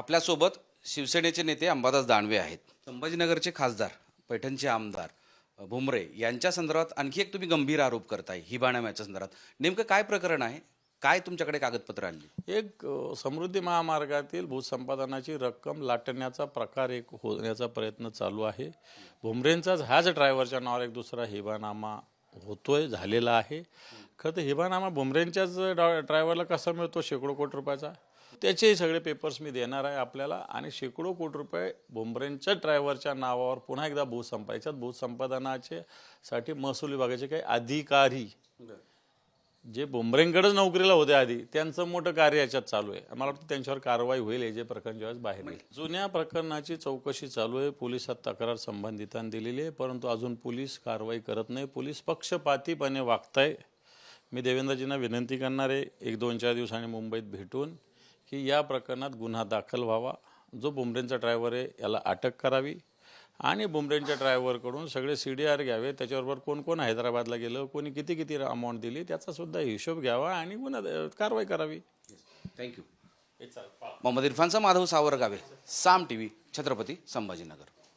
आपल्यासोबत शिवसेनेचे नेते अंबादास दानवे आहेत. संभाजीनगरचे खासदार पैठणचे आमदार भुमरे यांच्या संदर्भात आणखी एक तुम्ही गंभीर आरोप करताय हिबाणाम्याच्या संदर्भात. नेमकं काय प्रकरण आहे? काय तुमच्याकडे कागदपत्र आली एक समृद्धी महामार्गातील भूसंपादनाची रक्कम लाटण्याचा प्रकार एक होण्याचा प्रयत्न चालू आहे. भुमरेंचाच ह्याच ड्रायव्हरच्या नावावर एक दुसरा हिबानामा होतोय झालेला आहे. खरं तर हिबानामा भुमरेंच्याच डॉ ड्रायव्हरला कसा मिळतो शेकडो कोटी रुपयाचा? त्याचेही सगळे पेपर्स मी देणार आहे आपल्याला. आणि शेकडो कोटी रुपये भुमरेंच्या ड्रायव्हरच्या नावावर पुन्हा एकदा भूसंपा याच्यात भूसंपादनाचे साठी महसूल विभागाचे काही अधिकारी जे बुमरेंकडेच नोकरीला होते आधी त्यांचं मोठं कार्य याच्यात चालू आहे. मला वाटतं त्यांच्यावर कारवाई होईल हे जे प्रकरण ज्यावेळेस बाहेर येईल. जुन्या प्रकरणाची चौकशी चालू आहे. पोलिसात तक्रार संबंधितांनी दिलेली आहे परंतु अजून पोलीस कारवाई करत नाही. पोलीस पक्षपातीपणे वागताय. मी देवेंद्रजींना विनंती करणार आहे एक दोन चार दिवसांनी मुंबईत भेटून की या प्रकरणात गुन्हा दाखल व्हावा. जो बुमरेंचा ड्रायव्हर आहे याला अटक करावी. आणि बुमरेंच्या ड्रायव्हरकडून सगळे सी डी आर घ्यावे त्याच्याबरोबर कोण कोण हैदराबादला गेलं कोणी किती किती अमाऊंट दिली त्याचा सुद्धा हिशोब घ्यावा आणि गुन्हा कारवाई करावी. थँक्यू मोहम्मद इरफानचा माधव सावरगावे साम टी व्ही छत्रपती संभाजीनगर.